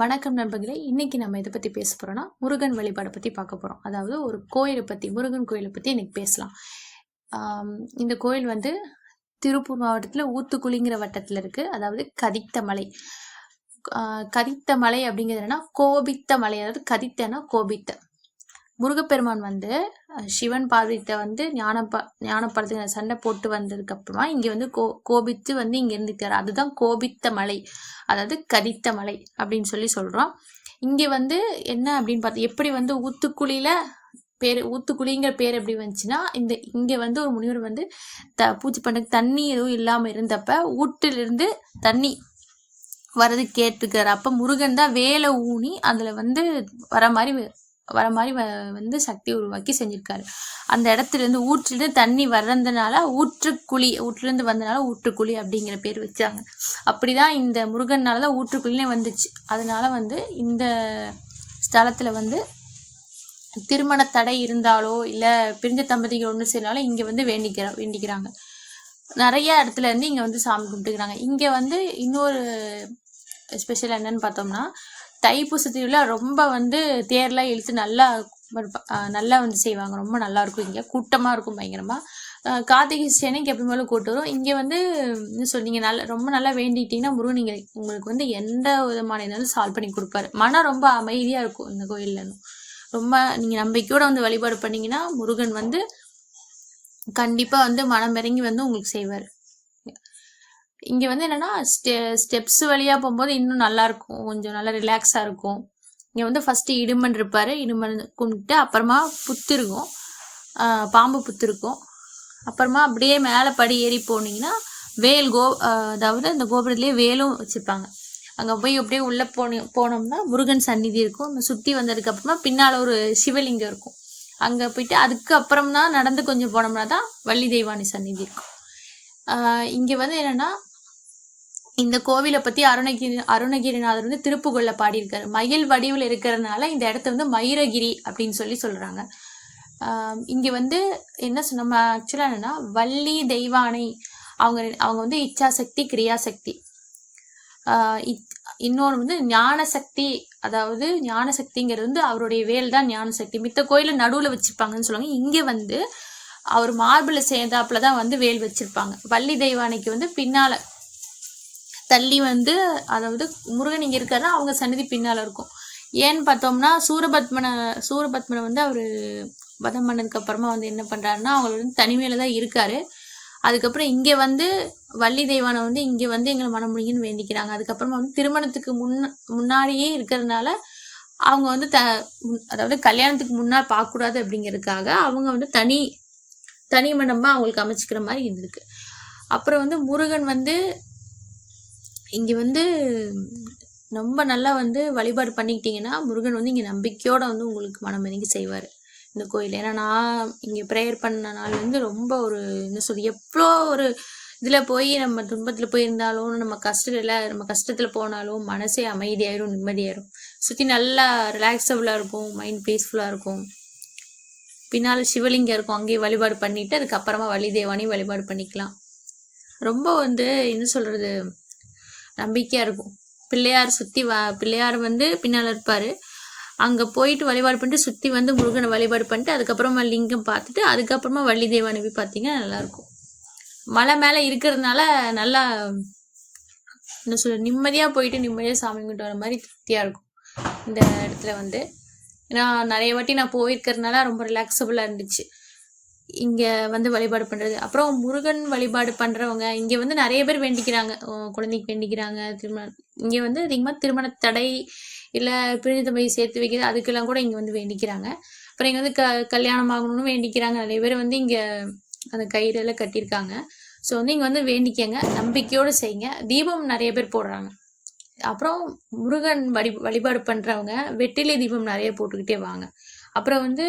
வணக்கம் நண்பர்களே. இன்னைக்கு நம்ம இதை பற்றி பேச போகிறோம்னா முருகன் வழிபாடை பற்றி பார்க்க போகிறோம் அதாவது ஒரு கோயிலை பற்றி முருகன் கோயிலை பற்றி இன்னைக்கு பேசலாம். இந்த கோயில் வந்து திருப்பூர் மாவட்டத்தில் ஊத்துக்குழிங்கிற வட்டத்தில் இருக்குது அதாவது கதித்த மலை. கதித்த மலை அப்படிங்கிறது என்னன்னா கோபித்த மலை. அதாவது கதித்தனா கோபித்த முருகப்பெருமான் வந்து சிவன் பார்வதிட்ட வந்து ஞானப்ப ஞானப்படத்துக்கு சண்டை போட்டு வந்ததுக்கு அப்புறமா இங்கே வந்து கோ கோபித்து வந்து இங்கே இருந்துக்கிறார். அதுதான் கோபித்த மலை. அதாவது கதித்த மலை அப்படின்னு சொல்லி சொல்கிறோம் இங்கே வந்து என்ன அப்படின்னு பார்த்தா எப்படி வந்து ஊத்துக்குழியில் பேர் ஊத்துக்குழிங்கிற பேர் எப்படி வந்துச்சுன்னா இந்த இங்கே வந்து ஒரு முனிவர் வந்து த பூச்சி பண்ண தண்ணி எதுவும் இல்லாமல் இருந்தப்ப ஊட்டிலிருந்து தண்ணி வரது கேட்டுக்கிறார் அப்போ முருகன் தான் வேலை ஊனி அதில் வந்து வர மாதிரி வர மாதிரி வ- வந்து சக்தி உருவாக்கி செஞ்சிருக்காரு. அந்த இடத்துல இருந்து ஊற்றிலிருந்து தண்ணி வர்றதுனால ஊற்றுக்குழி ஊற்றுலேருந்து வந்தனால ஊற்றுக்குழி அப்படிங்கிற பேர் வச்சாங்க. அப்படிதான் இந்த முருகன்னால தான் ஊற்றுக்குழினே வந்துச்சு. அதனால வந்து இந்த ஸ்தலத்தில் வந்து திருமண தடை இருந்தாலோ இல்லை பிரிஞ்ச தம்பதிகள் ஒன்று சேர்ந்தாலும் இங்கே வந்து வேண்டிக்கிற வேண்டிக்கிறாங்க. நிறைய இடத்துல இருந்து இங்கே வந்து சாமி கும்பிட்டுக்கிறாங்க. இங்கே வந்து இன்னொரு ஸ்பெஷல் என்னன்னு பார்த்தோம்னா தைப்பூச திருவிழா ரொம்ப வந்து தேர்லாம் இழுத்து நல்லா நல்லா வந்து செய்வாங்க. ரொம்ப நல்லா இருக்கும் இங்கே. கூட்டமாக இருக்கும் பயங்கரமாக கார்த்திகை சேனைக்கு எப்பயும் போல கூட்டு வரும். இங்கே வந்து சொன்னீங்க நல்ல ரொம்ப நல்லா வேண்டிக்கிட்டிங்கன்னா முருகன் நீங்கள் உங்களுக்கு வந்து எந்த விதமான இருந்தாலும் சால்வ் பண்ணி கொடுப்பாரு. மனம் ரொம்ப அமைதியாக இருக்கும் இந்த கோயில்லன்னு. ரொம்ப நீங்கள் நம்பிக்கையோட வந்து வழிபாடு பண்ணீங்கன்னா முருகன் வந்து கண்டிப்பாக வந்து மனம் இறங்கி வந்து உங்களுக்கு செய்வார். இங்கே வந்து என்னென்னா ஸ்டெ ஸ்டெப்ஸ் வழியாக போகும்போது இன்னும் நல்லாயிருக்கும் கொஞ்சம் நல்லா ரிலாக்ஸாக இருக்கும். இங்கே வந்து ஃபஸ்ட்டு இடுமன் இருப்பார். இடுமன் கும்பிட்டு அப்புறமா புத்து இருக்கும். பாம்பு புத்து இருக்கும். அப்புறமா அப்படியே மேலே படி ஏறி போனீங்கன்னா வேல் கோ அதாவது அந்த கோபுரத்துலேயே வேலும் வச்சுருப்பாங்க. அங்கே போய் அப்படியே உள்ளே போன போனோம்னா முருகன் சந்நிதி இருக்கும். நம்ம சுற்றி வந்ததுக்கப்புறமா பின்னால் ஒரு சிவலிங்கம் இருக்கும். அங்கே போயிட்டு அதுக்கு அப்புறம் தான் நடந்து கொஞ்சம் போனோம்னா தான் வள்ளி தெய்வானி சந்நிதி இருக்கும். இங்கே வந்து என்னென்னா இந்த கோவிலை பற்றி அருணகிரி அருணகிரிநாதர் வந்து திருப்புகொள்ள பாடியிருக்காரு. மயில் வடிவில் இருக்கிறதுனால இந்த இடத்த வந்து மயூரகிரி அப்படின்னு சொல்லி சொல்கிறாங்க இங்கே வந்து என்ன நம்ம ஆக்சுவலாக என்னன்னா வள்ளி தெய்வானை அவங்க அவங்க வந்து இச்சாசக்தி கிரியாசக்தி. இத்- இன்னொன்று வந்து ஞானசக்தி அதாவது ஞானசக்திங்கிறது வந்து அவருடைய வேல் தான் ஞானசக்தி. மித்த கோயிலில் நடுவில் வச்சுருப்பாங்கன்னு சொல்லுவாங்க. இங்கே வந்து அவர் மார்பிள் சேர்ந்தாப்புல தான் வந்து வேல் வச்சிருப்பாங்க. வள்ளி தெய்வானைக்கு வந்து பின்னால தள்ளி வந்து அதாவது முருகன் இங்கே இருக்காருன்னா அவங்க சன்னதி பின்னால் இருக்கும். ஏன்னு பார்த்தோம்னா சூரபத்மனை சூரபத்மனை வந்து அவர் வதம் பண்ணதுக்கு அப்புறமா வந்து என்ன பண்ணுறாருன்னா அவங்க வந்து தனிமையில தான் இருக்காரு. அதுக்கப்புறம் இங்கே வந்து வள்ளி தெய்வானை வந்து இங்கே வந்து எங்களை மனம் முடியும்னு வேண்டிக்கிறாங்க. அதுக்கப்புறமா வந்து திருமணத்துக்கு முன்ன முன்னாடியே இருக்கிறதுனால அவங்க வந்து த முன்- அதாவது கல்யாணத்துக்கு முன்னால் பார்க்கக்கூடாது அப்படிங்கிறதுக்காக அவங்க வந்து தனி தனி மண்டபமாக அவங்களுக்கு அமைச்சிக்கிற மாதிரி இருந்திருக்கு. அப்புறம் வந்து முருகன் வந்து இங்கே வந்து ரொம்ப நல்லா வந்து வழிபாடு பண்ணிக்கிட்டிங்கன்னா முருகன் வந்து இங்கே நம்பிக்கையோடு வந்து உங்களுக்கு மனம் இறங்கி செய்வார் இந்த கோயில். ஏன்னா நான் இங்கே ப்ரேயர் பண்ண நாள் வந்து ரொம்ப ஒரு என்ன சொல்லி எவ்வளோ ஒரு இதில் போய் நம்ம துன்பத்தில் போயிருந்தாலும் நம்ம கஷ்டத்தில் நம்ம கஷ்டத்தில் போனாலும் மனசே அமைதியாயிரும் நிம்மதியாயிரும். சுற்றி நல்லா ரிலாக்ஸபுளாக இருக்கும் மைண்ட் பீஸ்ஃபுல்லாக இருக்கும். பின்னால் சிவலிங்கம் இருக்கும் அங்கேயே வழிபாடு பண்ணிட்டு அதுக்கப்புறமா வள்ளி வழிபாடு பண்ணிக்கலாம். ரொம்ப வந்து என்ன சொல்கிறது நம்பிக்கையாக இருக்கும். பிள்ளையார் சுற்றி வ பிள்ளையார் வந்து பின்னால் இருப்பார். அங்கே போயிட்டு வழிபாடு பண்ணிட்டு சுற்றி வந்து முருகனை வழிபாடு பண்ணிட்டு அதுக்கப்புறமா லிங்கம் பார்த்துட்டு அதுக்கப்புறமா வள்ளி தேவானவி பார்த்தீங்கன்னா நல்லாயிருக்கும். மலை மேலே இருக்கிறதுனால நல்லா என்ன சொல்ல நிம்மதியாக போயிட்டு நிம்மதியாக சாமி கும்பிட்டு வர மாதிரி திருப்தியாக இருக்கும் இந்த இடத்துல வந்து. ஏன்னா நிறைய வாட்டி நான் போயிருக்கிறதுனால ரொம்ப ரிலாக்ஸபுளாக இருந்துச்சு. இங்கே வந்து வழிபாடு பண்ணுறது அப்புறம் முருகன் வழிபாடு பண்ணுறவங்க இங்கே வந்து நிறைய பேர் வேண்டிக்கிறாங்க. குழந்தைக்கு வேண்டிக்கிறாங்க திருமணம் இங்கே வந்து அதிகமாக திருமண தடை இல்லை பிரிந்தமை சேர்த்து வைக்கிறது அதுக்கெல்லாம் கூட இங்கே வந்து வேண்டிக்கிறாங்க. அப்புறம் இங்கே வந்து க கல்யாணம் ஆகணும்னு வேண்டிக்கிறாங்க. நிறைய பேர் வந்து இங்கே அந்த கயிறெல்லாம் கட்டியிருக்காங்க. ஸோ வந்து இங்கே வந்து வேண்டிக்கங்க. நம்பிக்கையோடு செய்யுங்க. தீபம் நிறைய பேர் போடுறாங்க. அப்புறம் முருகன் வழி வழிபாடு பண்ணுறவங்க வெட்டிலை தீபம் நிறைய போட்டுக்கிட்டே வாங்க. அப்புறம் வந்து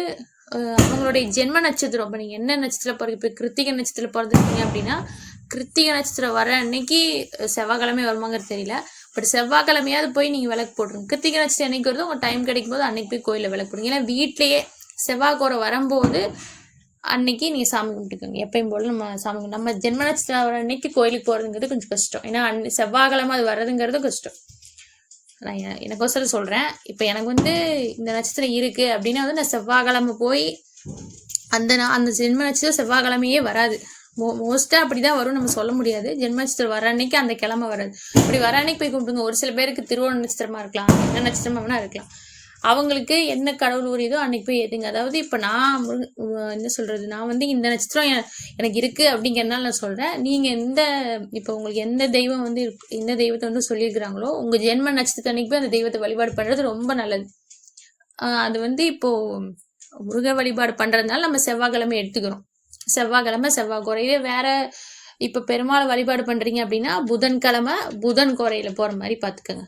அவங்களுடைய ஜென்ம நட்சத்திரம் இப்போ நீங்கள் என்ன நட்சத்திரம் பிறகு இப்போ கிருத்திகை நட்சத்திரம் பிறந்திருக்கீங்க அப்படின்னா கிருத்திகை நட்சத்திரம் வர அன்னைக்கு செவ்வாய்க்கிழமை வருமாங்கிறது தெரியல. பட் செவ்வாய்க்கிழமையாவது போய் நீங்கள் விளக்கு போட்டுருங்க. கிருத்திகை நட்சத்திரம் என்னைக்கு வருதோ உங்கள் டைம் கிடைக்கும் போது அன்னைக்கு போய் கோயிலில் விளக்கு போடுங்க. ஏன்னா வீட்லேயே செவ்வாய்க்கோரை வரும்போது அன்னைக்கு நீங்கள் சாமி கும்பிட்டுக்கோங்க. எப்பயும் போல நம்ம சாமி நம்ம ஜென்ம நட்சத்திரம் வர அன்னைக்கு கோயிலுக்கு போகிறதுங்கிறது கொஞ்சம் கஷ்டம். ஏன்னா அன்னை செவ்வாய்க்கிழமை அது வர்றதுங்கிறது கஷ்டம். நான் எனக்கோசரம் சொல்கிறேன் இப்போ எனக்கு வந்து இந்த நட்சத்திரம் இருக்குது அப்படின்னா வந்து நான் செவ்வாய்க்கிழமை போய் அந்த அந்த ஜென்ம நட்சத்திரம் செவ்வாய்க்கிழமையே வராது. மோ மோஸ்ட்டாக அப்படி தான் வரும் நம்ம சொல்ல முடியாது. ஜென்ம நட்சத்திரம் வர அன்னைக்கு அந்த கிழமை வராது. அப்படி வர அன்னைக்கு போய் கும்பிடுங்க. ஒரு சில பேருக்கு திருவோண நட்சத்திரமாக இருக்கலாம் என்ன நட்சத்திரமாக வேணால் இருக்கலாம். அவங்களுக்கு என்ன கடவுள் உரியதோ அன்னைக்கு போய் ஏத்துங்க. அதாவது இப்போ நான் என்ன சொல்றது? நான் வந்து இந்த நட்சத்திரம் எனக்கு இருக்கு அப்படிங்கிறனால நான் சொல்றேன். நீங்க எந்த இப்போ உங்களுக்கு எந்த தெய்வம் வந்து எந்த தெய்வத்தை வந்து சொல்லியிருக்கிறாங்களோ உங்க ஜென்ம நட்சத்திரத்தை அன்னைக்கு போய் அந்த தெய்வத்தை வழிபாடு பண்றது ரொம்ப நல்லது. அது வந்து இப்போ முருக வழிபாடு பண்றதுனால நம்ம செவ்வாய்க்கிழமை எடுத்துக்கிறோம். செவ்வாய்க்கிழமை செவ்வாய் குறையவே வேற இப்போ பெருமாள் வழிபாடு பண்றீங்க அப்படின்னா புதன்கிழமை புதன் குறையில போற மாதிரி பாத்துக்கோங்க.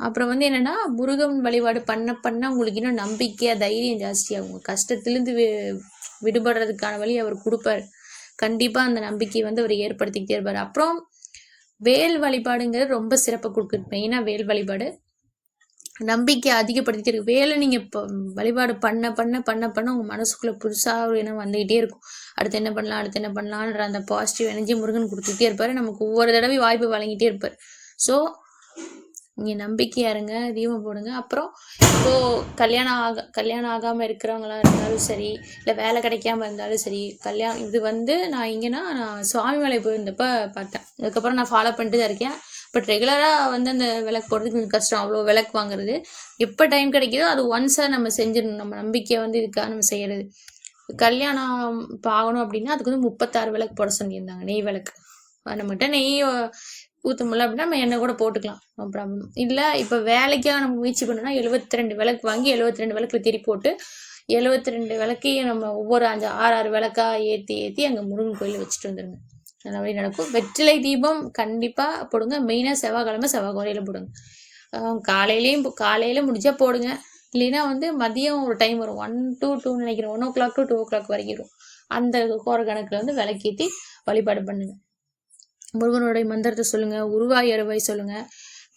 அப்புறம் வந்து என்னன்னா முருகன் வழிபாடு பண்ண பண்ண உங்களுக்கு இன்னும் நம்பிக்கையாக தைரியம் ஜாஸ்தியாகும் கஷ்டத்துலேருந்து வி- விடுபடுறதுக்கான வழி அவர் கொடுப்பாரு. கண்டிப்பாக அந்த நம்பிக்கையை வந்து அவர் ஏற்படுத்திக்கிட்டே இருப்பார். அப்புறம் வேல் வழிபாடுங்கிறது ரொம்ப சிறப்பை கொடுக்குது. மெயினாக வேல் வழிபாடு. நம்பிக்கை அதிகப்படுத்திட்டே இருக்கு. வேலை நீங்க இப்போ வழிபாடு பண்ண பண்ண பண்ண பண்ண உங்க மனசுக்குள்ள புதுசாக ஒரு எண்ணம் வந்துகிட்டே இருக்கும். அடுத்து என்ன பண்ணலாம் அடுத்து என்ன பண்ணலான்ற அந்த பாசிட்டிவ் எனர்ஜி முருகன் கொடுத்துட்டே இருப்பாரு. நமக்கு ஒவ்வொரு தடவை வாய்ப்பு வழங்கிட்டே இருப்பார். ஸோ நீங்க நம்பிக்கையா இருங்க தீபம் போடுங்க. அப்புறம் இப்போ கல்யாணம் ஆக கல்யாணம் ஆகாம இருக்கிறவங்களா இருந்தாலும் சரி இல்லை வேலை கிடைக்காம இருந்தாலும் சரி கல்யாணம் இது வந்து நான் இங்கன்னா நான் சுவாமிமலை போயிருந்தப்ப பார்த்தேன். அதுக்கப்புறம் நான் ஃபாலோ பண்ணிட்டு தான் இருக்கேன். பட் ரெகுலராக வந்து அந்த விளக்கு போடுறதுக்கு கொஞ்சம் கஷ்டம். அவ்வளோ விளக்கு வாங்குறது. எப்போ டைம் கிடைக்குதோ அது ஒன்ஸாக நம்ம செஞ்சிடணும். நம்ம நம்பிக்கையை வந்து இதுக்காக நம்ம செய்யறது. கல்யாணம் இப்போ அப்படின்னா அதுக்கு வந்து முப்பத்தாறு விளக்கு போட சொல்லியிருந்தாங்க. நெய் விளக்கு. நம்மகிட்ட நெய் ஊற்ற முடியல அப்படின்னா நம்ம எண்ணெய் கூட போட்டுக்கலாம். நோ ப்ராப்ளம் இல்லை இப்போ வேலைக்காக நம்ம முயற்சி பண்ணோம்னா எழுபத்தி ரெண்டு விளக்கு வாங்கி எழுபத்தி ரெண்டு விளக்கில் திரி போட்டு எழுபத்தி ரெண்டு விளக்கையும் நம்ம ஒவ்வொரு அஞ்சு ஆறு ஆறு விளக்கா ஏற்றி ஏற்றி அங்கே முருகன் கோயிலில் வச்சுட்டு வந்துடுங்க நல்லபடி நடக்கும். வெற்றிலை தீபம் கண்டிப்பாக போடுங்க. மெயினாக செவ்வாய்க்கிழமை செவ்வாய் கோயிலில் போடுங்க காலையிலையும் காலையில் போ- போடுங்க. இல்லைன்னா வந்து மதியம் ஒரு டைம் வரும். ஒன் டு டூ நினைக்கிறேன் one o'clock to two o'clock வரைக்கும் அந்த கோர கணக்கில் வந்து விளக்கேற்றி வழிபாடு பண்ணுங்கள் முருகனுடைய மந்திரத்தை சொல்லுங்க உருவாய் அறுவாய் சொல்லுங்க.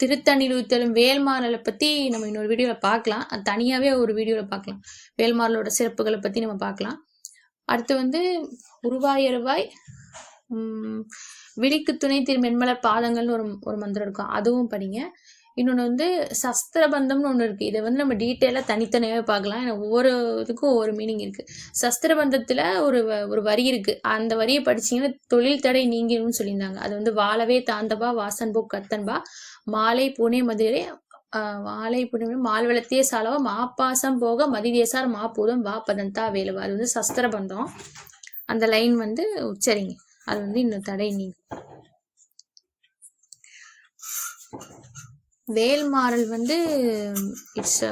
திருத்தணியில் உத்தலும் வேல்மாறலை பத்தி நம்ம இன்னொரு வீடியோல பார்க்கலாம். அது தனியாவே ஒரு வீடியோல பார்க்கலாம். வேல்மாறலோட சிறப்புகளை பத்தி நம்ம பார்க்கலாம். அடுத்து வந்து உருவாய் அறுவாய் உம் விழிக்கு துணை திரு மென்மலர் பாதங்கள்னு ஒரு ஒரு மந்திரம் இருக்கும். அதுவும் படிங்க. இன்னொன்று வந்து சஸ்திரபந்தம்னு ஒன்று இருக்குது இதை வந்து நம்ம டீட்டெயிலாக தனித்தனியாகவே பார்க்கலாம். ஏன்னா ஒவ்வொரு இதுக்கும் ஒவ்வொரு மீனிங் இருக்குது சஸ்திரபந்தத்தில் ஒரு வ- ஒரு வரி இருக்குது அந்த வரியை படிச்சீங்கன்னா தொழில் தடை நீங்கிடும்னு சொல்லியிருந்தாங்க. அது வந்து வாழவே தாந்தபா வாசன்போ கத்தன்பா மாலை புனே மதுரை மாலை புனிமே மால் வளர்த்திய சாலவா மாப்பாசம் போக மதிதேசார் மாப்பூதம் வா பதந்தா வேலுவா. அது வந்து சஸ்திரபந்தம். அந்த லைன் வந்து உச்சரிங்க. அது வந்து இன்னும் தடை நீங்கும். வேல்மாறல் வந்து இட்ஸ்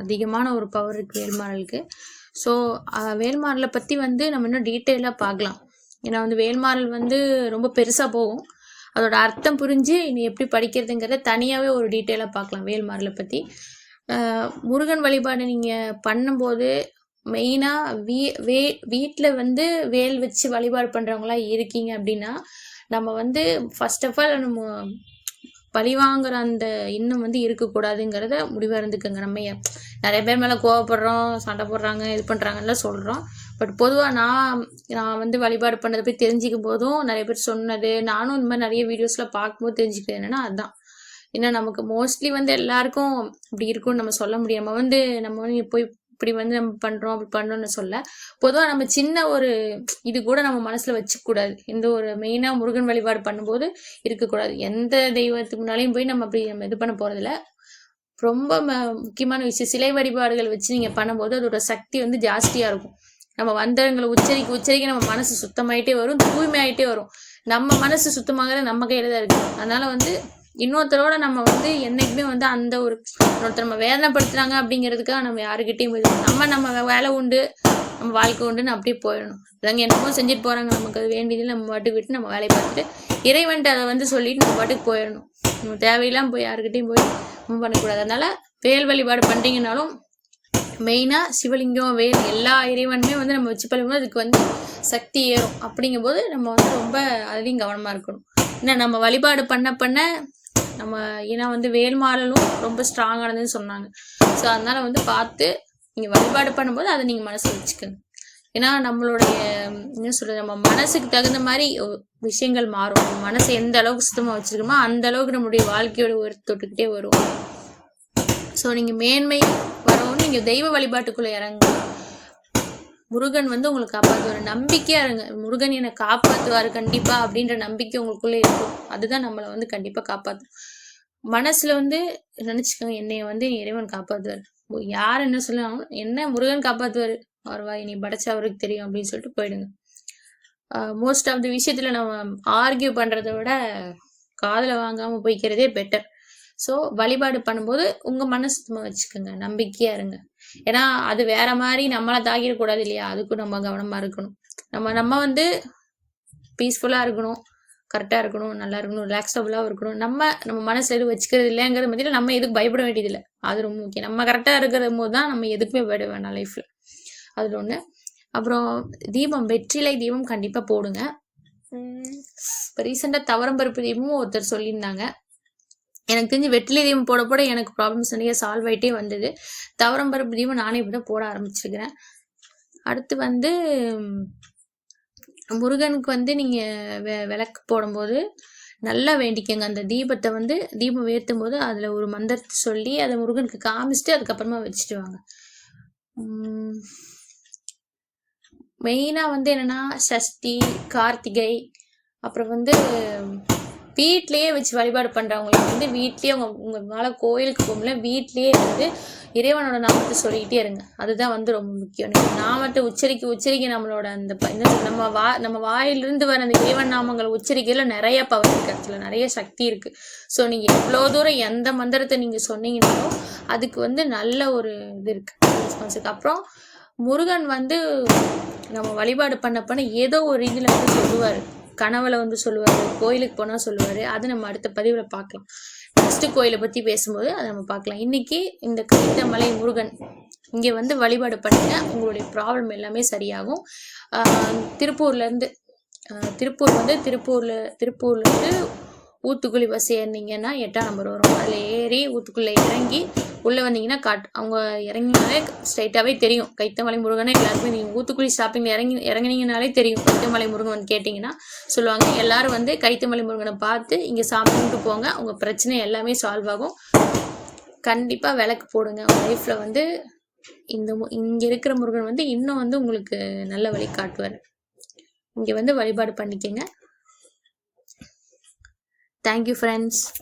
அதிகமான ஒரு பவர் இருக்கு வேல்மாறலுக்கு. ஸோ வேல்மாறலை பற்றி வந்து நம்ம இன்னும் டீட்டெயிலாக பார்க்கலாம். ஏன்னா வந்து வேல்மாறல் வந்து ரொம்ப பெருசாக போகும். அதோட அர்த்தம் புரிஞ்சு இனி எப்படி படிக்கிறதுங்கிறத தனியாகவே ஒரு டீட்டெயிலாக பார்க்கலாம் வேல்மாறலை பற்றி முருகன் வழிபாடு நீங்கள் பண்ணும்போது மெயினாக வீ வே வீட்டில் வந்து வேல் வச்சு வழிபாடு பண்ணுறவங்களாம் இருக்கீங்க அப்படின்னா நம்ம வந்து ஃபர்ஸ்ட் ஆஃப் ஆல் நம்ம பழிவாங்குற அந்த இன்னும் வந்து இருக்கக்கூடாதுங்கிறத முடிவாக நம்ம நிறைய பேர் மேலே கோவப்படுறோம் சண்டை போடுறாங்க இது பண்ணுறாங்கலாம் சொல்கிறோம் பட் பொதுவாக நான் நான் வந்து வழிபாடு பண்ணதை போய் தெரிஞ்சிக்கும் போதும் நிறைய பேர் சொன்னது நானும் இந்த மாதிரி நிறைய வீடியோஸில் பார்க்கும்போது தெரிஞ்சுக்கிறது என்னன்னா அதுதான் ஏன்னா நமக்கு மோஸ்ட்லி வந்து எல்லாருக்கும் இப்படி இருக்கும்னு நம்ம சொல்ல முடியாமல் வந்து நம்ம வந்து போய் இப்படி வந்து நம்ம பண்றோம் அப்படி பண்ணுறோம்னு சொல்ல பொதுவாக நம்ம சின்ன ஒரு இது கூட நம்ம மனசுல வச்சுக்கூடாது. எந்த இந்த ஒரு மெயினா முருகன் வழிபாடு பண்ணும்போது இருக்கக்கூடாது. எந்த தெய்வத்துக்கு முன்னாலையும் போய் நம்ம அப்படி நம்ம இது பண்ண போறதில்ல. ரொம்ப ம- முக்கியமான விஷயம் சிலை வழிபாடுகள் வச்சு நீங்க பண்ணும்போது அதோட சக்தி வந்து ஜாஸ்தியா இருக்கும். நம்ம வந்தவங்களை உச்சரிக்க உச்சரிக்க நம்ம மனசு சுத்தமாயிட்டே வரும் தூய்மையாயிட்டே வரும். நம்ம மனசு சுத்தமாகிறது நம்ம கையில தான் இருக்கு. அதனால வந்து இன்னொருத்தரோட நம்ம வந்து என்னைக்குமே வந்து அந்த ஒரு இன்னொருத்தர் நம்ம வேதனைப்படுத்துறாங்க அப்படிங்கிறதுக்காக நம்ம யாருக்கிட்டையும் போய் நம்ம நம்ம வேலை உண்டு நம்ம வாழ்க்கை உண்டுன்னு அப்படியே போயிடணும். அதாங்க என்னமோ செஞ்சுட்டு போறாங்க. நமக்கு அது வேண்டியது நம்ம பாட்டுக்கு விட்டு நம்ம வேலையை பார்த்துட்டு இறைவன்ட்டு அதை வந்து சொல்லிட்டு நம்ம பாட்டுக்கு போயிடணும். நம்ம தேவையில்லாம போய் யாருக்கிட்டையும் போய் நம்ம பண்ணக்கூடாது. அதனால வேல் வழிபாடு பண்றீங்கனாலும் மெயினாக சிவலிங்கம் வேல் எல்லா இறைவனுமே வந்து நம்ம வச்சு பண்ணும்போது அதுக்கு வந்து சக்தி ஏறும். அப்படிங்கும்போது நம்ம வந்து ரொம்ப அதுலேயும் கவனமாக இருக்கணும். ஏன்னா நம்ம வழிபாடு பண்ண பண்ண நம்ம ஏன்னா வந்து வேல்மாறலும் ரொம்ப ஸ்ட்ராங்கானதுன்னு சொன்னாங்க. ஸோ அதனால வந்து பார்த்து நீங்கள் வழிபாடு பண்ணும்போது அதை நீங்கள் மனசில் வச்சுக்கோங்க ஏன்னா நம்மளுடைய என்ன சொல்றது நம்ம மனசுக்கு தகுந்த மாதிரி விஷயங்கள் மாறும். நம்ம மனசை எந்த அளவுக்கு சுத்தமாக வச்சிருக்கோமோ அந்த அளவுக்கு நம்மளுடைய வாழ்க்கையோட ஒரு தொட்டுக்கிட்டே வரும். ஸோ நீங்கள் மேன்மை வரவும் நீங்கள் தெய்வ வழிபாட்டுக்குள்ளே இறங்குங்க முருகன் வந்து உங்களுக்கு காப்பாற்றுவார் நம்பிக்கையாக இருங்க. முருகன் என்னை காப்பாற்றுவார் கண்டிப்பாக அப்படின்ற நம்பிக்கை உங்களுக்குள்ளே இருக்கும். அதுதான் நம்மளை வந்து கண்டிப்பாக காப்பாற்றும் மனசில் வந்து நினச்சிக்கோங்க என்னைய வந்து இறைவன் காப்பாற்றுவார் யார் என்ன சொன்னாலும் என்ன முருகன் காப்பாற்றுவார் அவர் வா நீ படைச்சா அவருக்கு தெரியும் அப்படின்னு சொல்லிட்டு போயிடுங்க. மோஸ்ட் ஆஃப் தி விஷயத்தில் நம்ம ஆர்கியூ பண்ணுறத விட காதலை வாங்காமல் போய்க்கிறதே பெட்டர் ஸோ வழிபாடு பண்ணும்போது உங்க மனசு சுத்தமா வச்சுக்கோங்க. நம்பிக்கையா இருங்க. ஏன்னா அது வேற மாதிரி நம்மளை தாக்கிடக்கூடாது இல்லையா? அதுக்கும் நம்ம கவனமா இருக்கணும். நம்ம நம்ம வந்து பீஸ்ஃபுல்லா இருக்கணும். கரெக்டா இருக்கணும். நல்லா இருக்கணும். ரிலாக்ஸபிளாகவும் இருக்கணும். நம்ம நம்ம மனசு எதுவும் வச்சுக்கிறது இல்லைங்கிற மத்தியில் நம்ம எதுக்கு பயப்பட வேண்டியதில்லை. அது ரொம்ப முக்கியம். நம்ம கரெக்டாக இருக்கிற போது தான் நம்ம எதுக்குமே பயப்பட வேணாம் லைஃப்பில் அது ஒன்று அப்புறம் தீபம் வெற்றிலை தீபம் கண்டிப்பாக போடுங்க. இப்போ ரீசெண்டாக தவரம்பருப்பு தீபமும் ஒருத்தர் சொல்லியிருந்தாங்க. எனக்கு தெரிஞ்சு வெற்றிலை தீபம் போட போட எனக்கு ப்ராப்ளம்ஸ் நிறைய சால்வ் ஆகிட்டே வந்தது. தவரம்பருப்பு தீபம் நானே இப்போ தான் போட ஆரம்பிச்சிருக்கிறேன். அடுத்து வந்து முருகனுக்கு வந்து நீங்கள் வெ விளக்கு போடும்போது நல்லா வேண்டிக்கங்க. அந்த தீபத்தை வந்து தீபம் ஏற்றும் போது அதில் ஒரு மந்திரத்தை சொல்லி அதை முருகனுக்கு காமிச்சிட்டு அதுக்கப்புறமா வச்சுட்டு வாங்க. மெயினாக வந்து என்னென்னா சஷ்டி கார்த்திகை அப்புறம் வந்து வீட்லேயே வச்சு வழிபாடு பண்ணுறவங்களுக்கு வந்து வீட்லேயே உங்க உங்கள் மேலே கோயிலுக்கு போகல வீட்லேயே வந்து இறைவனோட நாமத்தை சொல்லிக்கிட்டே இருங்க. அதுதான் வந்து ரொம்ப முக்கியம். நாமத்தை உச்சரிக்க உச்சரிக்க நம்மளோட அந்த நம்ம வா நம்ம வாயிலிருந்து வர அந்த இறைவன் நாமங்கள் உச்சரிக்கையில் நிறைய பவர் இருக்குது அதில் நிறைய சக்தி இருக்குது ஸோ நீங்கள் எவ்வளோ தூரம் எந்த மந்திரத்தை நீங்கள் சொன்னீங்கன்னாலும் அதுக்கு வந்து நல்ல ஒரு இது இருக்குது ரெஸ்பான்ஸுக்கு அப்புறம் முருகன் வந்து நம்ம வழிபாடு பண்ண பண்ண ஏதோ ஒரு இதில் வந்து சொல்லுவார். கனவுல வந்து சொல்லுவார் கோயிலுக்கு போனால் சொல்லுவார். அது நம்ம அடுத்த பதிவில் பார்க்கலாம். நெக்ஸ்ட் கோயிலை பற்றி பேசும்போது அதை நம்ம பார்க்கலாம். இன்னைக்கு இந்த கைத்தமலை முருகன் இங்கே வந்து வழிபாடு பண்ணுங்க உங்களுடைய ப்ராப்ளம் எல்லாமே சரியாகும். திருப்பூர்லேருந்து திருப்பூர் வந்து திருப்பூரில் திருப்பூர்லேருந்து ஊத்துக்குழி பஸ் ஏறினீங்கன்னா எட்டாம் நம்பர் வரும். அதில் ஏறி ஊத்துக்குள்ளே இறங்கி உள்ளே வந்தீங்கன்னா காட் அவங்க இறங்கினாலே ஸ்ட்ரைட்டாகவே தெரியும். கைத்தமலை முருகனை எல்லாருக்குமே நீங்கள் ஊத்துக்குழி ஸ்டாப்பிங்கில் இறங்கி இறங்கினீங்கனாலே தெரியும். கைத்தமலை முருகன் கேட்டிங்கன்னா சொல்லுவாங்க. எல்லாரும் வந்து கைத்தமலை முருகனை பார்த்து இங்கே சாமி கும்பிட்டு போங்க. உங்கள் பிரச்சனை எல்லாமே சால்வ் ஆகும். கண்டிப்பாக விளக்கு போடுங்க. உங்கள் லைஃப்பில் வந்து இந்த மு- இங்கே இருக்கிற முருகன் வந்து இன்னும் வந்து உங்களுக்கு நல்ல வழி காட்டுவார். இங்கே வந்து வழிபாடு பண்ணிக்கங்க. Thank you, friends.